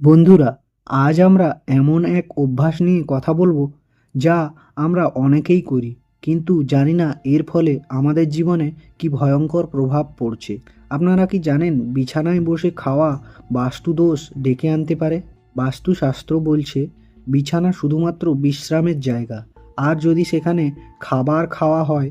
বন্ধুরা, আজ আমরা এমন এক অভ্যাস নিয়ে কথা বলব যা আমরা অনেকেই করি, কিন্তু জানি না এর ফলে আমাদের জীবনে কি ভয়ঙ্কর প্রভাব পড়ছে। আপনারা কি জানেন বিছানায় বসে খাওয়া বাস্তুদোষ ডেকে আনতে পারে? বাস্তুশাস্ত্র বলছে, বিছানা শুধুমাত্র বিশ্রামের জায়গা, আর যদি সেখানে খাবার খাওয়া হয়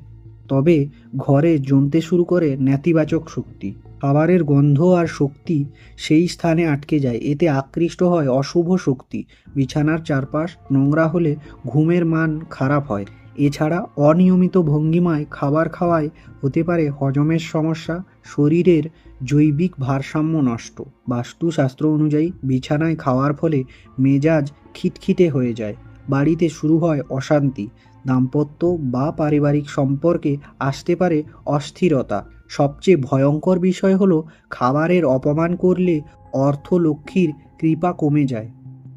তবে ঘরে জমতে শুরু করে নেতিবাচক শক্তি। খাবারের গন্ধ আর শক্তি সেই স্থানে আটকে যায়, এতে আকৃষ্ট হয় অশুভ শক্তি। বিছানার চারপাশ নোংরা হলে ঘুমের মান খারাপ হয়। এছাড়া অনিয়মিত ভঙ্গিমায় খাবার খাওয়ায় হতে পারে হজমের সমস্যা, শরীরের জৈবিক ভারসাম্য নষ্ট। বাস্তুশাস্ত্র অনুযায়ী বিছানায় খাওয়ার ফলে মেজাজ খিটখিটে হয়ে যায়। বাড়িতে শুরু হয় অশান্তি। দাম্পত্য বা পারিবারিক সম্পর্কে আসতে পারে অস্থিরতা। সবচেয়ে ভয়ঙ্কর বিষয় হলো খাবারের অপমান করলে অর্থলক্ষ্মীর কৃপা কমে যায়।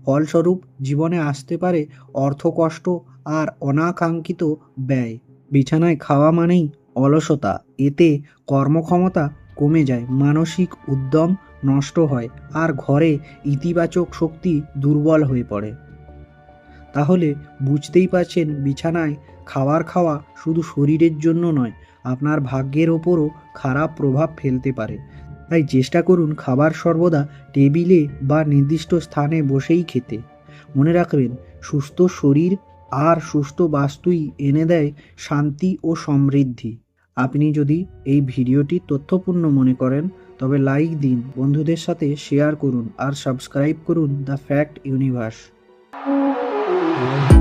ফলস্বরূপ, জীবনে আসতে পারে অর্থকষ্ট আর অনাকাঙ্ক্ষিত ব্যয়। বিছানায় খাওয়া মানেই অলসতা। এতে কর্মক্ষমতা কমে যায়, মানসিক উদ্যম নষ্ট হয় আর ঘরে ইতিবাচক শক্তি দুর্বল হয়ে পড়ে। তাহলে বুঝতেই পারছেন বিছানায় খাবার খাওয়া শুধু শরীরের জন্য নয়, আপনার ভাগ্যের ওপরও খারাপ প্রভাব ফেলতে পারে। তাই চেষ্টা করুন খাবার সর্বদা টেবিলে বা নির্দিষ্ট স্থানে বসেই খেতে। মনে রাখবেন, সুস্থ শরীর আর সুস্থ বাস্তুই এনে দেয় শান্তি ও সমৃদ্ধি। আপনি যদি এই ভিডিওটি তথ্যপূর্ণ মনে করেন, তবে লাইক দিন, বন্ধুদের সাথে শেয়ার করুন আর সাবস্ক্রাইব করুন the Fact Universe. Thank you.